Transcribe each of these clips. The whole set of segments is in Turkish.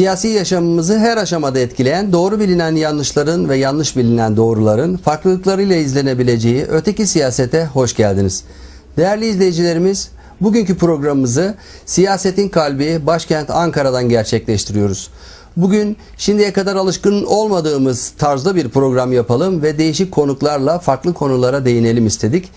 Siyasi yaşamımızı her aşamada etkileyen doğru bilinen yanlışların ve yanlış bilinen doğruların farklılıklarıyla izlenebileceği öteki siyasete hoş geldiniz. Değerli izleyicilerimiz, bugünkü programımızı siyasetin kalbi başkent Ankara'dan gerçekleştiriyoruz. Bugün şimdiye kadar alışkın olmadığımız tarzda bir program yapalım ve değişik konuklarla farklı konulara değinelim istedik.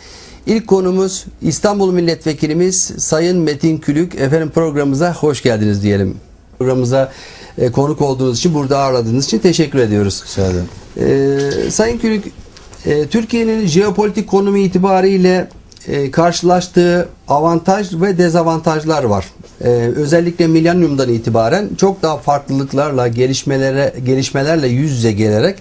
İlk konumuz İstanbul Milletvekilimiz Sayın Metin Külük. Efendim programımıza hoş geldiniz diyelim. Programımıza e, konuk olduğunuz için, burada ağırladığınız için teşekkür ediyoruz. Rica ederim. E, Sayın Külük, e, Türkiye'nin jeopolitik konumu itibariyle e, karşılaştığı avantaj ve dezavantajlar var. E, özellikle milenyumdan itibaren çok daha farklılıklarla, gelişmelere gelişmelerle yüz yüze gelerek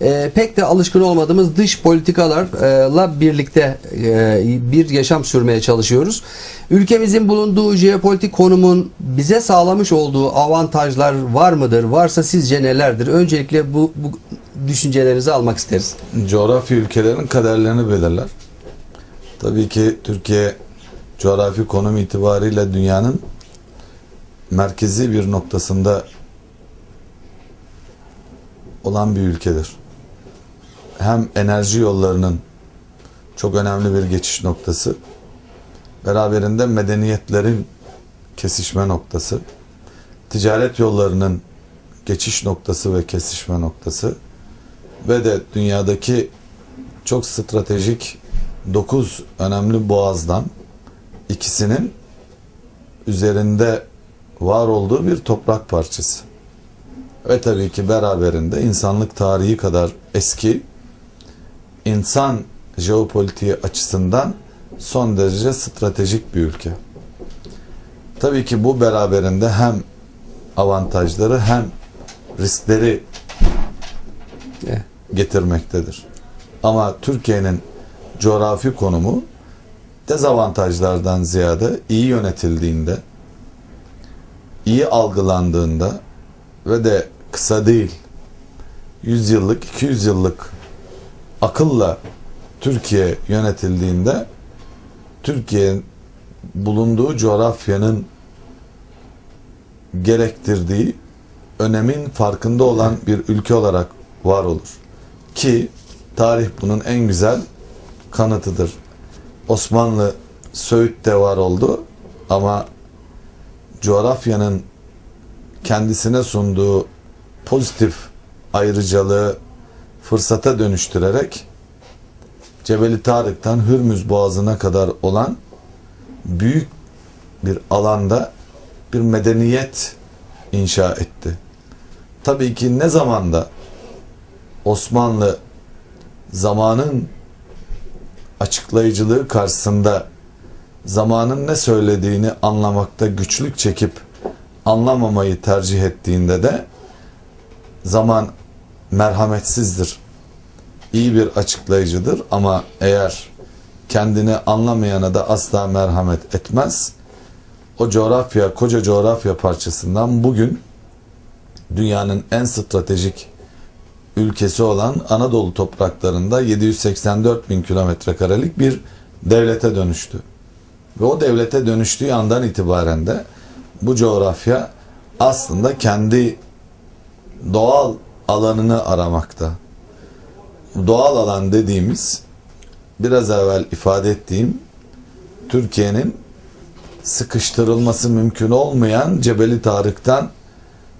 e, pek de alışkın olmadığımız dış politikalarla birlikte e, bir yaşam sürmeye çalışıyoruz. Ülkemizin bulunduğu jeopolitik konumun bize sağlamış olduğu avantajlar var mıdır? Varsa sizce nelerdir? Öncelikle bu, bu düşüncelerinizi almak isteriz. Coğrafi ülkelerin kaderlerini belirler. Tabii ki Türkiye coğrafi konum itibariyle dünyanın merkezi bir noktasında olan bir ülkedir. Hem enerji yollarının çok önemli bir geçiş noktası, beraberinde medeniyetlerin kesişme noktası, ticaret yollarının geçiş noktası ve kesişme noktası ve de dünyadaki çok stratejik 9 önemli boğazdan ikisinin üzerinde var olduğu bir toprak parçası. Ve tabii ki beraberinde insanlık tarihi kadar eski insan jeopolitiği açısından son derece stratejik bir ülke. Tabii ki bu beraberinde hem avantajları hem riskleri Evet. getirmektedir. Ama Türkiye'nin coğrafi konumu dezavantajlardan ziyade iyi yönetildiğinde, iyi algılandığında ve de kısa değil 100 yıllık, 200 yıllık akılla Türkiye yönetildiğinde Türkiye bulunduğu coğrafyanın gerektirdiği önemin farkında olan bir ülke olarak var olur. Ki tarih bunun en güzel kanıtıdır. Osmanlı Söğüt'te var oldu ama coğrafyanın kendisine sunduğu pozitif ayrıcalığı fırsata dönüştürerek Cebeli Tarık'tan Hürmüz Boğazı'na kadar olan büyük bir alanda bir medeniyet inşa etti. Tabii ki ne zamanda Osmanlı zamanın açıklayıcılığı karşısında zamanın ne söylediğini anlamakta güçlük çekip anlamamayı tercih ettiğinde de zaman merhametsizdir. İyi bir açıklayıcıdır ama eğer kendini anlamayana da asla merhamet etmez. O coğrafya, koca coğrafya parçasından bugün dünyanın en stratejik ülkesi olan Anadolu topraklarında 784 bin kilometre karelik bir devlete dönüştü. Ve o devlete dönüştüğü andan itibaren de bu coğrafya aslında kendi doğal alanını aramakta. Doğal alan dediğimiz biraz evvel ifade ettiğim Türkiye'nin sıkıştırılması mümkün olmayan Cebeli Tarık'tan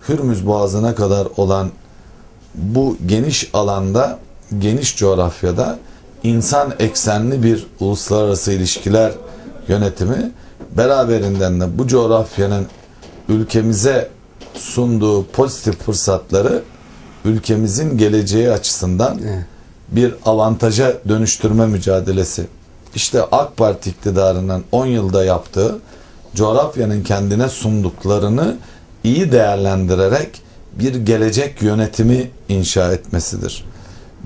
Hürmüz Boğazı'na kadar olan bu geniş alanda, geniş coğrafyada insan eksenli bir uluslararası ilişkiler yönetimi beraberinden de bu coğrafyanın ülkemize sunduğu pozitif fırsatları ülkemizin geleceği açısından Evet. bir avantaja dönüştürme mücadelesi. İşte AK Parti iktidarının 10 yılda yaptığı coğrafyanın kendine sunduklarını iyi değerlendirerek bir gelecek yönetimi inşa etmesidir.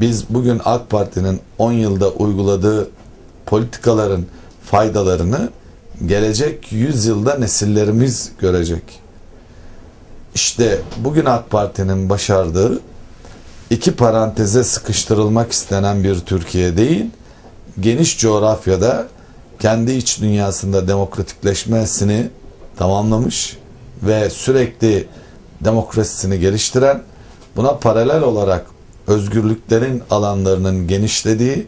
Biz bugün AK Parti'nin 10 yılda uyguladığı politikaların faydalarını gelecek 100 yılda nesillerimiz görecek. İşte bugün AK Parti'nin başardığı iki paranteze sıkıştırılmak istenen bir Türkiye değil, geniş coğrafyada kendi iç dünyasında demokratikleşmesini tamamlamış ve sürekli demokrasisini geliştiren, buna paralel olarak özgürlüklerin alanlarının genişlediği,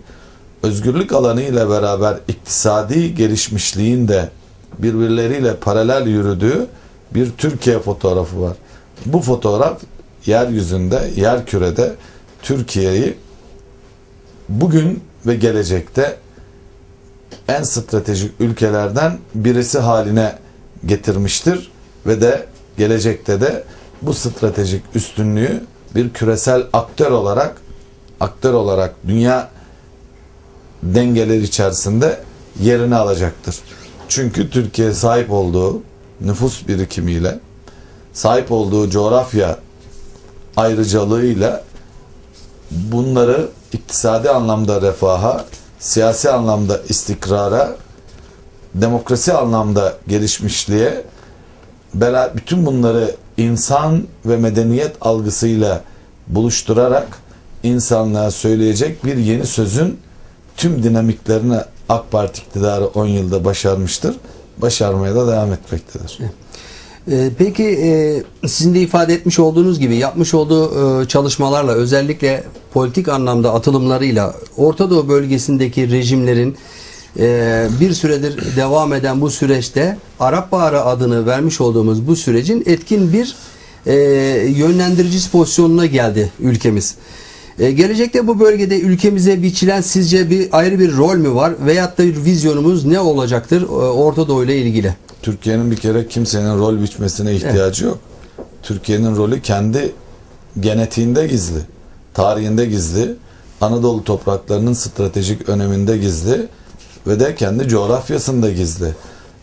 özgürlük alanı ile beraber iktisadi gelişmişliğin de birbirleriyle paralel yürüdüğü bir Türkiye fotoğrafı var. Bu fotoğraf yeryüzünde, yer kürede Türkiye'yi bugün ve gelecekte en stratejik ülkelerden birisi haline getirmiştir ve de gelecekte de bu stratejik üstünlüğü bir küresel aktör olarak aktör olarak dünya dengeleri içerisinde yerini alacaktır. Çünkü Türkiye sahip olduğu nüfus birikimiyle sahip olduğu coğrafya ayrıcalığıyla bunları iktisadi anlamda refaha, siyasi anlamda istikrara, demokrasi anlamda gelişmişliğe, bütün bunları insan ve medeniyet algısıyla buluşturarak insanlığa söyleyecek bir yeni sözün tüm dinamiklerini AK Parti iktidarı 10 yılda başarmıştır. Başarmaya da devam etmektedir. Ee, peki e, sizin de ifade etmiş olduğunuz gibi yapmış olduğu e, çalışmalarla özellikle politik anlamda atılımlarıyla Orta Doğu bölgesindeki rejimlerin e, bir süredir devam eden bu süreçte Arap Baharı adını vermiş olduğumuz bu sürecin etkin bir yönlendiricisi pozisyonuna geldi ülkemiz. Gelecekte bu bölgede ülkemize biçilen sizce bir ayrı bir rol mü var veyahut da bir vizyonumuz ne olacaktır Orta Doğu ile ilgili? Türkiye'nin bir kere kimsenin rol biçmesine ihtiyacı evet. yok. Türkiye'nin rolü kendi genetiğinde gizli, tarihinde gizli, Anadolu topraklarının stratejik öneminde gizli ve de kendi coğrafyasında gizli.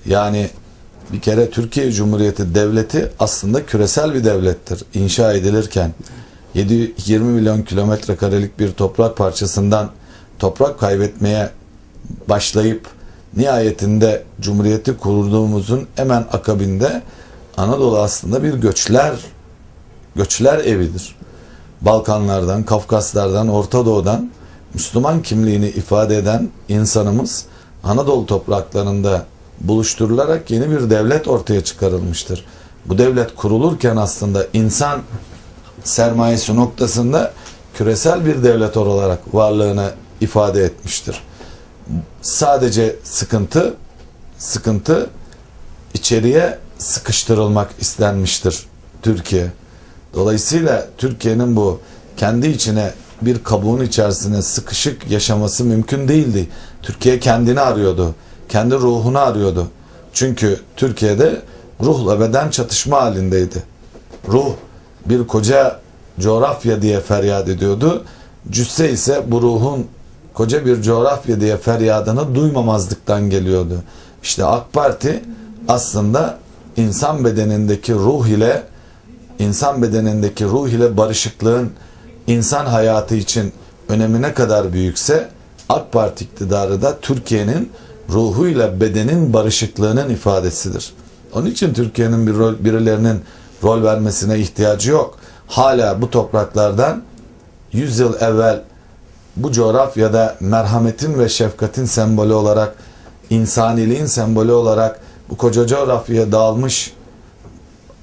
Yani bir kere Türkiye Cumhuriyeti devleti aslında küresel bir devlettir. İnşa edilirken 720 milyon kilometre karelik bir toprak parçasından toprak kaybetmeye başlayıp nihayetinde Cumhuriyeti kurduğumuzun hemen akabinde Anadolu aslında bir göçler göçler evidir. Balkanlardan, Kafkaslardan, Orta Doğu'dan Müslüman kimliğini ifade eden insanımız Anadolu topraklarında buluşturularak yeni bir devlet ortaya çıkarılmıştır. Bu devlet kurulurken aslında insan sermayesi noktasında küresel bir devlet olarak varlığını ifade etmiştir sadece sıkıntı sıkıntı içeriye sıkıştırılmak istenmiştir Türkiye. Dolayısıyla Türkiye'nin bu kendi içine bir kabuğun içerisine sıkışık yaşaması mümkün değildi. Türkiye kendini arıyordu. Kendi ruhunu arıyordu. Çünkü Türkiye'de ruhla beden çatışma halindeydi. Ruh bir koca coğrafya diye feryat ediyordu. Cüsse ise bu ruhun koca bir coğrafya diye feryadını duymamazlıktan geliyordu. İşte AK Parti aslında insan bedenindeki ruh ile insan bedenindeki ruh ile barışıklığın insan hayatı için önemi ne kadar büyükse AK Parti iktidarı da Türkiye'nin ruhuyla bedenin barışıklığının ifadesidir. Onun için Türkiye'nin birilerinin rol vermesine ihtiyacı yok. Hala bu topraklardan 100 yıl evvel bu coğrafyada merhametin ve şefkatin sembolü olarak, insaniliğin sembolü olarak bu koca coğrafyaya dağılmış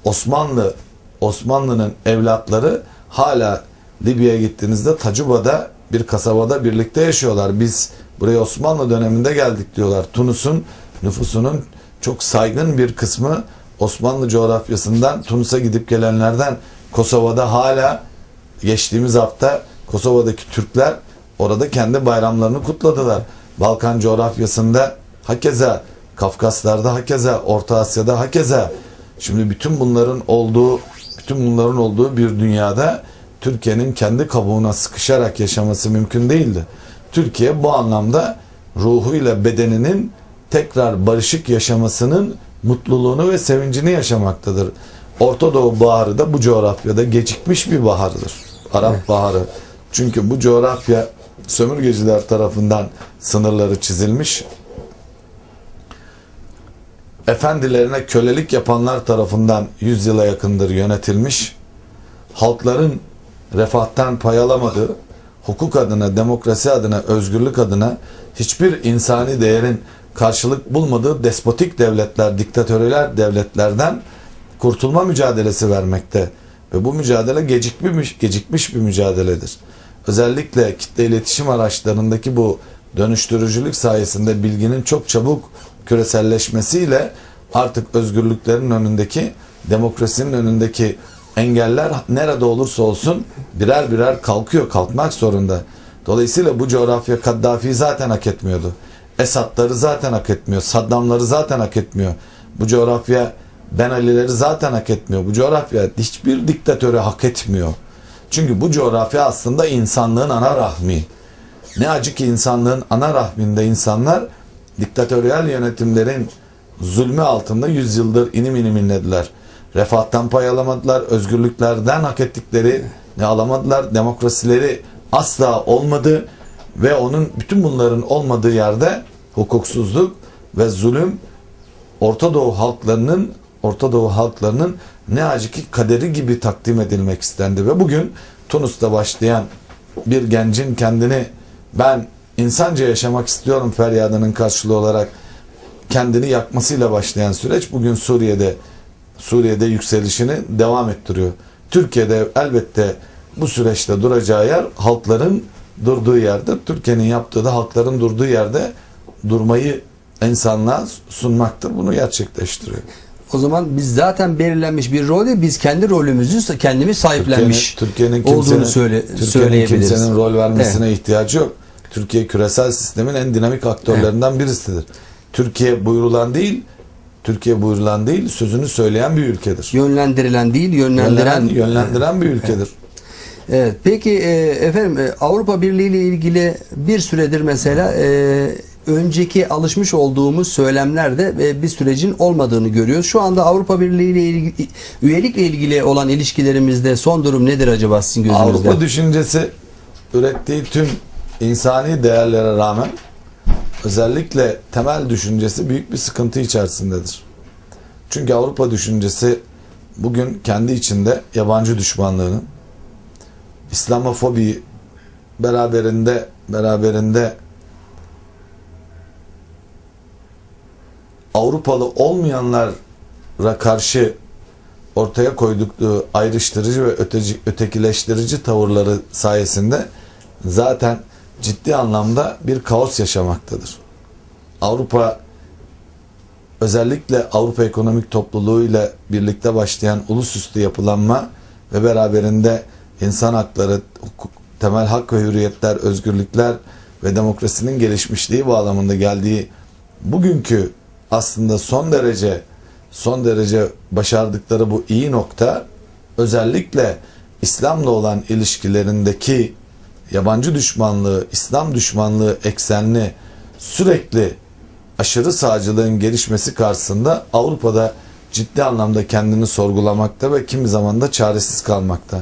Osmanlı, Osmanlı'nın evlatları hala Libya'ya gittiğinizde Tacuba'da bir kasabada birlikte yaşıyorlar. Biz buraya Osmanlı döneminde geldik diyorlar. Tunus'un nüfusunun çok saygın bir kısmı Osmanlı coğrafyasından Tunus'a gidip gelenlerden Kosova'da hala geçtiğimiz hafta Kosova'daki Türkler Orada kendi bayramlarını kutladılar. Balkan coğrafyasında hakeza, Kafkaslar'da hakeza, Orta Asya'da hakeza. Şimdi bütün bunların olduğu, bütün bunların olduğu bir dünyada Türkiye'nin kendi kabuğuna sıkışarak yaşaması mümkün değildi. Türkiye bu anlamda ruhuyla bedeninin tekrar barışık yaşamasının mutluluğunu ve sevincini yaşamaktadır. Orta Doğu Baharı da bu coğrafyada gecikmiş bir bahardır. Arap Baharı. Çünkü bu coğrafya sömürgeciler tarafından sınırları çizilmiş. Efendilerine kölelik yapanlar tarafından yüzyıla yakındır yönetilmiş. Halkların refahtan pay alamadığı, hukuk adına, demokrasi adına, özgürlük adına hiçbir insani değerin karşılık bulmadığı despotik devletler, diktatörler devletlerden kurtulma mücadelesi vermekte ve bu mücadele gecikmiş gecikmiş bir mücadeledir. Özellikle kitle iletişim araçlarındaki bu dönüştürücülük sayesinde bilginin çok çabuk küreselleşmesiyle artık özgürlüklerin önündeki demokrasinin önündeki engeller nerede olursa olsun birer birer kalkıyor, kalkmak zorunda. Dolayısıyla bu coğrafya Kaddafi'yi zaten hak etmiyordu. Esad'ları zaten hak etmiyor. Saddam'ları zaten hak etmiyor. Bu coğrafya Ben Ali'leri zaten hak etmiyor. Bu coğrafya hiçbir diktatörü hak etmiyor. Çünkü bu coğrafya aslında insanlığın ana rahmi. Ne acı ki insanlığın ana rahminde insanlar diktatöryel yönetimlerin zulmü altında yüzyıldır inim inim inlediler. Refahtan pay alamadılar, özgürlüklerden hak ettikleri ne alamadılar, demokrasileri asla olmadı ve onun bütün bunların olmadığı yerde hukuksuzluk ve zulüm Orta Doğu halklarının Orta Doğu halklarının ne acı ki kaderi gibi takdim edilmek istendi ve bugün Tunus'ta başlayan bir gencin kendini ben insanca yaşamak istiyorum feryadının karşılığı olarak kendini yakmasıyla başlayan süreç bugün Suriye'de Suriye'de yükselişini devam ettiriyor. Türkiye'de elbette bu süreçte duracağı yer halkların durduğu yerde. Türkiye'nin yaptığı da halkların durduğu yerde durmayı insanlığa sunmaktır. Bunu gerçekleştiriyor. O zaman biz zaten belirlenmiş bir rolü biz kendi rolümüzü kendimiz sahiplenmiş Türkiye'nin olduğunu kimsenin, söyle, Türkiye'nin söyleyebiliriz. kimsenin rol vermesine ihtiyacı yok. Türkiye küresel sistemin en dinamik aktörlerinden birisidir. Türkiye buyurulan değil, Türkiye buyurulan değil, sözünü söyleyen bir ülkedir. Yönlendirilen değil, yönlendiren Yönlendiren, yönlendiren bir ülkedir. Evet. Peki e, efendim e, Avrupa Birliği ile ilgili bir süredir mesela e, önceki alışmış olduğumuz söylemlerde bir sürecin olmadığını görüyoruz. Şu anda Avrupa Birliği ile ilgili üyelikle ilgili olan ilişkilerimizde son durum nedir acaba sizin gözünüzde? Avrupa düşüncesi ürettiği tüm insani değerlere rağmen özellikle temel düşüncesi büyük bir sıkıntı içerisindedir. Çünkü Avrupa düşüncesi bugün kendi içinde yabancı düşmanlığını, İslamofobiyi beraberinde beraberinde Avrupalı olmayanlara karşı ortaya koydukları ayrıştırıcı ve öteci, ötekileştirici tavırları sayesinde zaten ciddi anlamda bir kaos yaşamaktadır. Avrupa özellikle Avrupa Ekonomik Topluluğu ile birlikte başlayan ulusüstü yapılanma ve beraberinde insan hakları, hukuk, temel hak ve hürriyetler, özgürlükler ve demokrasinin gelişmişliği bağlamında geldiği bugünkü aslında son derece son derece başardıkları bu iyi nokta özellikle İslam'la olan ilişkilerindeki yabancı düşmanlığı, İslam düşmanlığı eksenli sürekli aşırı sağcılığın gelişmesi karşısında Avrupa'da ciddi anlamda kendini sorgulamakta ve kimi zaman da çaresiz kalmakta.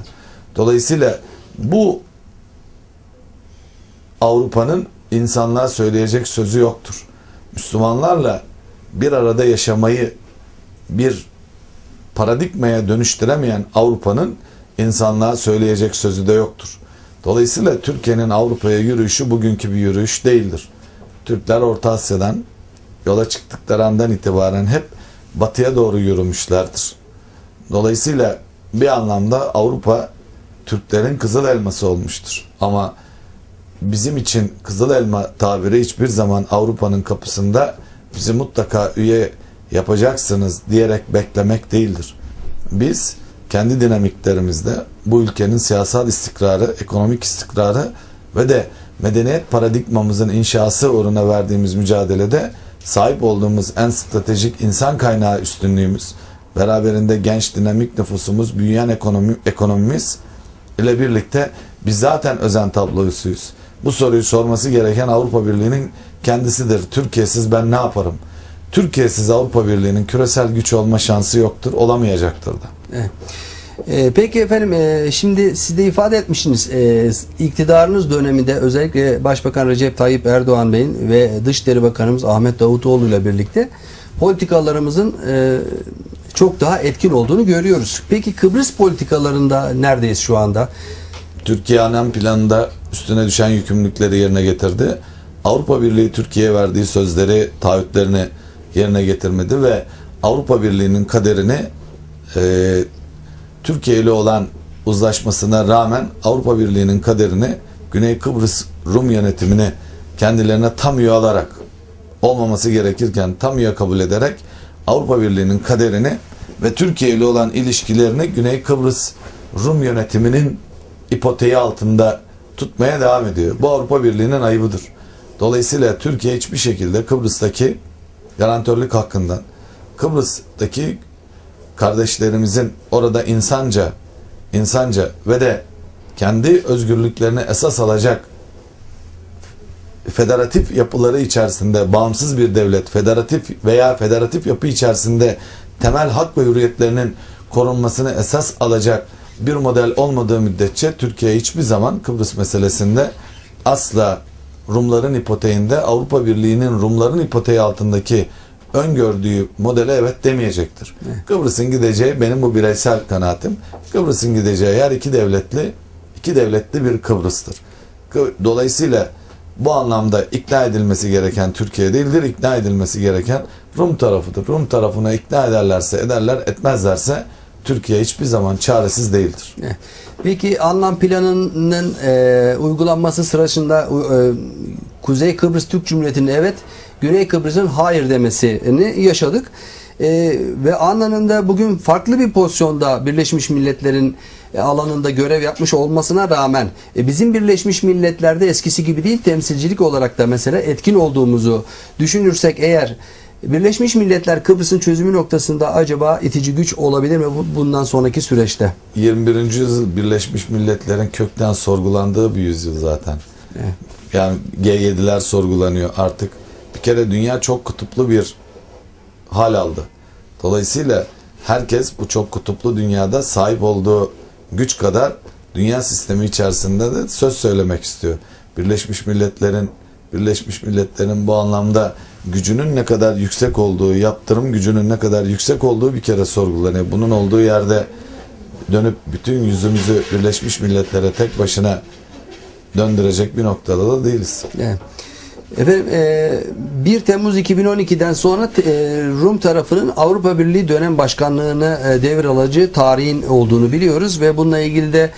Dolayısıyla bu Avrupa'nın insanlığa söyleyecek sözü yoktur. Müslümanlarla bir arada yaşamayı bir paradigmaya dönüştüremeyen Avrupa'nın insanlığa söyleyecek sözü de yoktur. Dolayısıyla Türkiye'nin Avrupa'ya yürüyüşü bugünkü bir yürüyüş değildir. Türkler Orta Asya'dan yola çıktıkları andan itibaren hep batıya doğru yürümüşlerdir. Dolayısıyla bir anlamda Avrupa Türklerin kızıl elması olmuştur. Ama bizim için kızıl elma tabiri hiçbir zaman Avrupa'nın kapısında bizi mutlaka üye yapacaksınız diyerek beklemek değildir. Biz kendi dinamiklerimizde bu ülkenin siyasal istikrarı, ekonomik istikrarı ve de medeniyet paradigmamızın inşası uğruna verdiğimiz mücadelede sahip olduğumuz en stratejik insan kaynağı üstünlüğümüz, beraberinde genç dinamik nüfusumuz, büyüyen ekonomi, ekonomimiz ile birlikte biz zaten özen tablosuyuz. Bu soruyu sorması gereken Avrupa Birliği'nin kendisidir. Türkiye'siz ben ne yaparım? Türkiye'siz Avrupa Birliği'nin küresel güç olma şansı yoktur, olamayacaktır da. Ee, peki efendim e, şimdi siz de ifade etmişsiniz e, iktidarınız döneminde özellikle Başbakan Recep Tayyip Erdoğan Bey'in ve Dışişleri Bakanımız Ahmet Davutoğlu ile birlikte politikalarımızın e, çok daha etkin olduğunu görüyoruz. Peki Kıbrıs politikalarında neredeyiz şu anda? Türkiye ANAM planında üstüne düşen yükümlülükleri yerine getirdi. Avrupa Birliği Türkiye'ye verdiği sözleri, taahhütlerini yerine getirmedi ve Avrupa Birliği'nin kaderini e, Türkiye ile olan uzlaşmasına rağmen Avrupa Birliği'nin kaderini Güney Kıbrıs Rum yönetimini kendilerine tam üye alarak olmaması gerekirken tam üye kabul ederek Avrupa Birliği'nin kaderini ve Türkiye ile olan ilişkilerini Güney Kıbrıs Rum yönetiminin ipoteği altında tutmaya devam ediyor. Bu Avrupa Birliği'nin ayıbıdır. Dolayısıyla Türkiye hiçbir şekilde Kıbrıs'taki garantörlük hakkından Kıbrıs'taki kardeşlerimizin orada insanca insanca ve de kendi özgürlüklerini esas alacak federatif yapıları içerisinde bağımsız bir devlet, federatif veya federatif yapı içerisinde temel hak ve hürriyetlerinin korunmasını esas alacak bir model olmadığı müddetçe Türkiye hiçbir zaman Kıbrıs meselesinde asla Rumların ipoteğinde Avrupa Birliği'nin Rumların ipoteği altındaki öngördüğü modele evet demeyecektir. Kıbrıs'ın gideceği benim bu bireysel kanaatim. Kıbrıs'ın gideceği yer iki devletli iki devletli bir Kıbrıs'tır. Kı- Dolayısıyla bu anlamda ikna edilmesi gereken Türkiye değildir. ikna edilmesi gereken Rum tarafıdır. Rum tarafına ikna ederlerse ederler, etmezlerse Türkiye hiçbir zaman çaresiz değildir. Eh, Peki anlam planının e, uygulanması sırasında e, Kuzey Kıbrıs Türk Cumhuriyeti'nin evet, Güney Kıbrıs'ın hayır demesini yaşadık. E, ve anlamında bugün farklı bir pozisyonda Birleşmiş Milletler'in e, alanında görev yapmış olmasına rağmen e, bizim Birleşmiş Milletler'de eskisi gibi değil temsilcilik olarak da mesela etkin olduğumuzu düşünürsek eğer Birleşmiş Milletler Kıbrıs'ın çözümü noktasında acaba itici güç olabilir mi bu- bundan sonraki süreçte? 21. yüzyıl Birleşmiş Milletler'in kökten sorgulandığı bir yüzyıl zaten. Evet. Yani G7'ler sorgulanıyor artık. Bir kere dünya çok kutuplu bir hal aldı. Dolayısıyla herkes bu çok kutuplu dünyada sahip olduğu güç kadar dünya sistemi içerisinde de söz söylemek istiyor. Birleşmiş Milletler'in Birleşmiş Milletler'in bu anlamda gücünün ne kadar yüksek olduğu, yaptırım gücünün ne kadar yüksek olduğu bir kere sorgulanıyor. Bunun olduğu yerde dönüp bütün yüzümüzü Birleşmiş Milletler'e tek başına döndürecek bir noktada da değiliz. Evet. Efendim e, 1 Temmuz 2012'den sonra e, Rum tarafının Avrupa Birliği dönem başkanlığını e, devralacağı tarihin olduğunu biliyoruz ve bununla ilgili de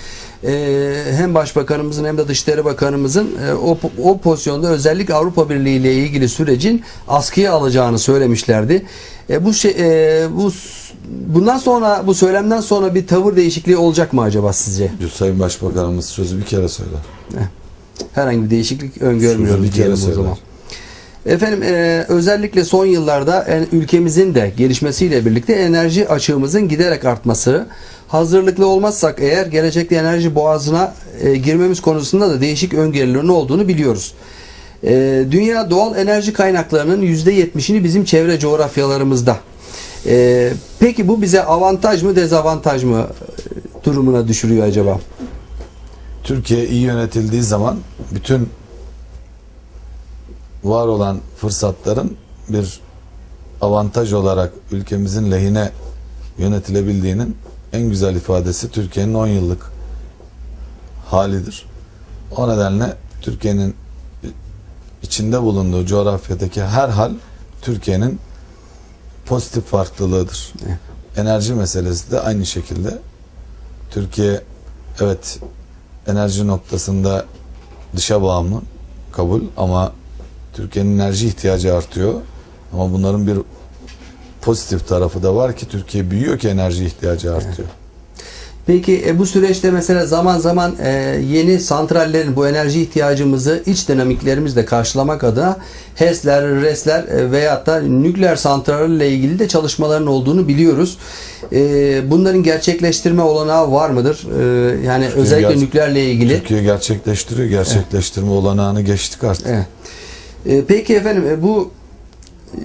e, hem Başbakanımızın hem de Dışişleri Bakanımızın e, o, o pozisyonda özellikle Avrupa Birliği ile ilgili sürecin askıya alacağını söylemişlerdi. E, bu şey e, bu bundan sonra bu söylemden sonra bir tavır değişikliği olacak mı acaba sizce? Sayın Başbakanımız sözü bir kere söyler. Herhangi bir değişiklik öngörmüyoruz diyelim o zaman. Efendim e, özellikle son yıllarda en- ülkemizin de gelişmesiyle birlikte enerji açığımızın giderek artması, hazırlıklı olmazsak eğer gelecekte enerji boğazına e, girmemiz konusunda da değişik öngörülerin olduğunu biliyoruz. E, dünya doğal enerji kaynaklarının %70'ini bizim çevre coğrafyalarımızda. E, peki bu bize avantaj mı dezavantaj mı e, durumuna düşürüyor acaba? Türkiye iyi yönetildiği zaman bütün var olan fırsatların bir avantaj olarak ülkemizin lehine yönetilebildiğinin en güzel ifadesi Türkiye'nin 10 yıllık halidir. O nedenle Türkiye'nin içinde bulunduğu coğrafyadaki her hal Türkiye'nin pozitif farklılığıdır. Enerji meselesi de aynı şekilde. Türkiye evet enerji noktasında dışa bağımlı kabul ama Türkiye'nin enerji ihtiyacı artıyor. Ama bunların bir pozitif tarafı da var ki Türkiye büyüyor ki enerji ihtiyacı artıyor. Peki e, bu süreçte mesela zaman zaman e, yeni santrallerin bu enerji ihtiyacımızı iç dinamiklerimizle karşılamak adına HES'ler, RES'ler e, veyahut da nükleer santrallerle ilgili de çalışmaların olduğunu biliyoruz. E, bunların gerçekleştirme olanağı var mıdır? E, yani özellikle ger- nükleerle ilgili. Türkiye gerçekleştiriyor. Gerçekleştirme olanağını geçtik artık. Evet. E, peki efendim e, bu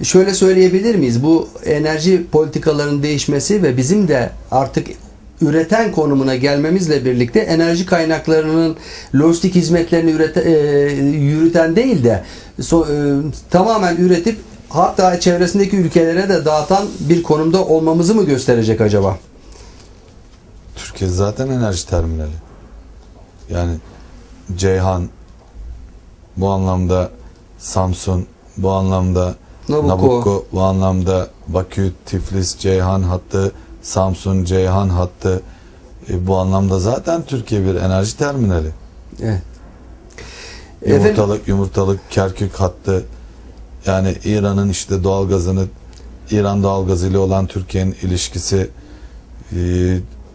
şöyle söyleyebilir miyiz? Bu enerji politikalarının değişmesi ve bizim de artık üreten konumuna gelmemizle birlikte enerji kaynaklarının lojistik hizmetlerini ürete, e, yürüten değil de so- e, tamamen üretip hatta çevresindeki ülkelere de dağıtan bir konumda olmamızı mı gösterecek acaba? Türkiye zaten enerji terminali. Yani Ceyhan bu anlamda Samsun bu anlamda Nabucco. Nabucco bu anlamda Bakü, Tiflis, Ceyhan hattı Samsun, Ceyhan hattı e, bu anlamda zaten Türkiye bir enerji terminali. Evet. Efendim, Yumurtalık, yumurtalık, Kerkük hattı yani İran'ın işte doğalgazını İran doğalgazı ile olan Türkiye'nin ilişkisi e,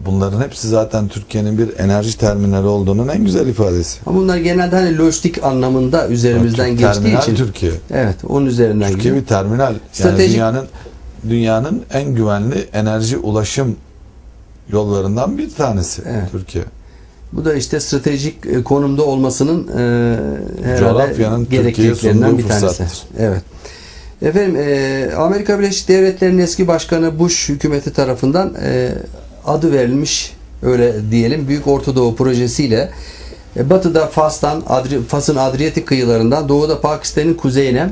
bunların hepsi zaten Türkiye'nin bir enerji terminali olduğunun en güzel ifadesi. ama bunlar genelde hani lojistik anlamında üzerimizden Türk- geçtiği terminal için. Türkiye. Evet, onun üzerinden Türkiye gidiyor. bir terminal. Yani Stratejik- dünyanın dünyanın en güvenli enerji ulaşım yollarından bir tanesi Evet. Türkiye. Bu da işte stratejik e, konumda olmasının e, herhalde gerekliliklerinden bir tanesi. fırsattır. Evet. Efendim e, Amerika Birleşik Devletleri'nin eski başkanı Bush hükümeti tarafından e, adı verilmiş öyle diyelim Büyük Orta Doğu projesiyle e, batıda Fas'tan Adri, Fas'ın Adriyatik kıyılarından doğuda Pakistan'ın kuzeyine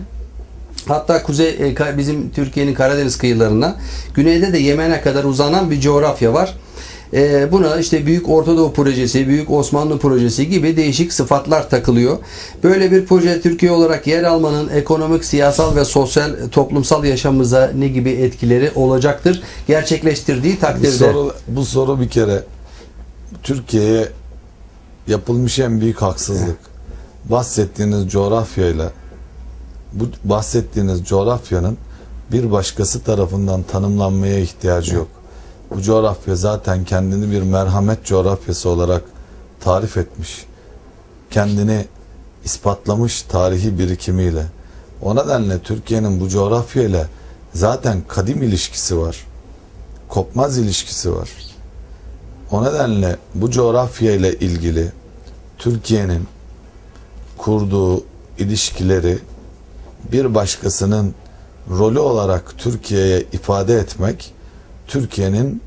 hatta kuzey e, bizim Türkiye'nin Karadeniz kıyılarına güneyde de Yemen'e kadar uzanan bir coğrafya var. E, buna işte Büyük Orta Doğu Projesi, Büyük Osmanlı Projesi gibi değişik sıfatlar takılıyor. Böyle bir proje Türkiye olarak yer almanın ekonomik, siyasal ve sosyal toplumsal yaşamımıza ne gibi etkileri olacaktır? Gerçekleştirdiği Bu takdirde. soru, bu soru bir kere Türkiye'ye yapılmış en büyük haksızlık. Bahsettiğiniz coğrafyayla bu bahsettiğiniz coğrafyanın bir başkası tarafından tanımlanmaya ihtiyacı yok. Bu coğrafya zaten kendini bir merhamet coğrafyası olarak tarif etmiş. Kendini ispatlamış tarihi birikimiyle. O nedenle Türkiye'nin bu coğrafyayla zaten kadim ilişkisi var. Kopmaz ilişkisi var. O nedenle bu coğrafya ile ilgili Türkiye'nin kurduğu ilişkileri bir başkasının rolü olarak Türkiye'ye ifade etmek Türkiye'nin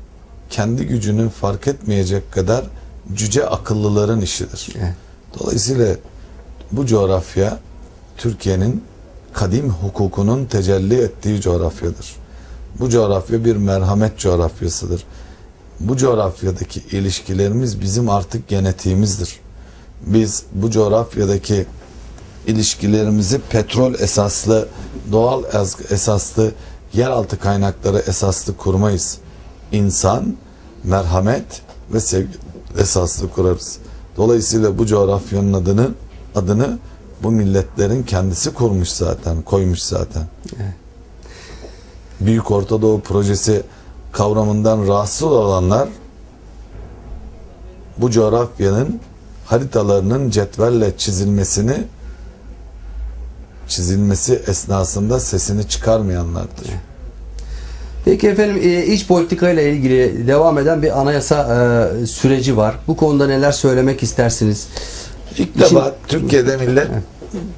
kendi gücünü fark etmeyecek kadar cüce akıllıların işidir. Evet. Dolayısıyla bu coğrafya Türkiye'nin kadim hukukunun tecelli ettiği coğrafyadır. Bu coğrafya bir merhamet coğrafyasıdır. Bu coğrafyadaki ilişkilerimiz bizim artık genetiğimizdir. Biz bu coğrafyadaki ilişkilerimizi petrol esaslı, doğal esaslı, yeraltı kaynakları esaslı kurmayız. İnsan, merhamet ve sevgi esaslı kurarız. Dolayısıyla bu coğrafyanın adını adını bu milletlerin kendisi kurmuş zaten, koymuş zaten. Büyük Orta Doğu projesi kavramından rahatsız olanlar bu coğrafyanın haritalarının cetvelle çizilmesini çizilmesi esnasında sesini çıkarmayanlardır. Peki efendim e, iç politika ile ilgili devam eden bir anayasa e, süreci var. Bu konuda neler söylemek istersiniz? İlk defa Türkiye'de millet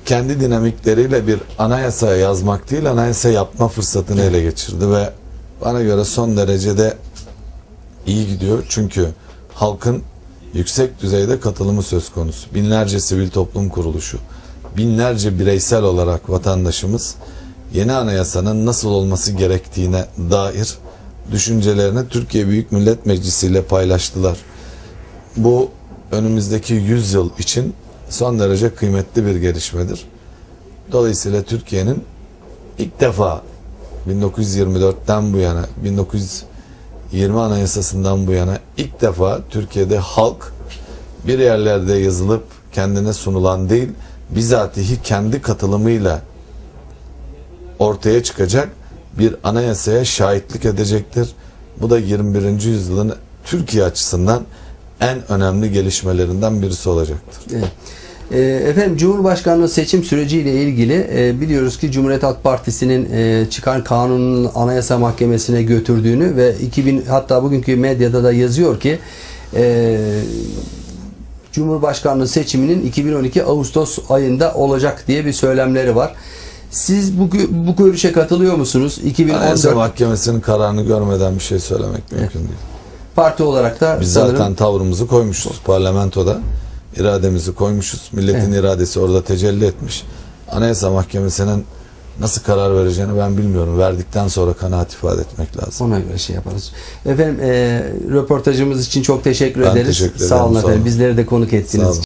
kendi dinamikleriyle bir anayasa yazmak değil anayasa yapma fırsatını ele geçirdi ve bana göre son derecede iyi gidiyor. Çünkü halkın yüksek düzeyde katılımı söz konusu. Binlerce sivil toplum kuruluşu, binlerce bireysel olarak vatandaşımız yeni anayasanın nasıl olması gerektiğine dair düşüncelerini Türkiye Büyük Millet Meclisi ile paylaştılar. Bu önümüzdeki 100 yıl için son derece kıymetli bir gelişmedir. Dolayısıyla Türkiye'nin ilk defa 1924'ten bu yana 1920 Anayasası'ndan bu yana ilk defa Türkiye'de halk bir yerlerde yazılıp kendine sunulan değil bizatihi kendi katılımıyla ortaya çıkacak bir anayasaya şahitlik edecektir. Bu da 21. yüzyılın Türkiye açısından en önemli gelişmelerinden birisi olacaktır. Evet. E, Efendim Cumhurbaşkanlığı seçim süreciyle ilgili e, biliyoruz ki Cumhuriyet Halk Partisi'nin e, çıkan kanunun Anayasa Mahkemesi'ne götürdüğünü ve 2000 hatta bugünkü medyada da yazıyor ki e, Cumhurbaşkanlığı seçiminin 2012 Ağustos ayında olacak diye bir söylemleri var. Siz bu bu görüşe katılıyor musunuz? Anayasa 2014 Mahkemesi'nin kararını görmeden bir şey söylemek mümkün değil. parti olarak da Biz sanırım zaten tavrımızı koymuşuz parlamentoda. irademizi koymuşuz. Milletin iradesi orada tecelli etmiş. Anayasa Mahkemesi'nin nasıl karar vereceğini ben bilmiyorum. Verdikten sonra kanaat ifade etmek lazım. ona göre şey yaparız. Efendim e, röportajımız için çok teşekkür Ben ederiz. teşekkür Sağ ederim, olun sağ efendim. olun. Bizleri de konuk ettiniz. Sağ olun.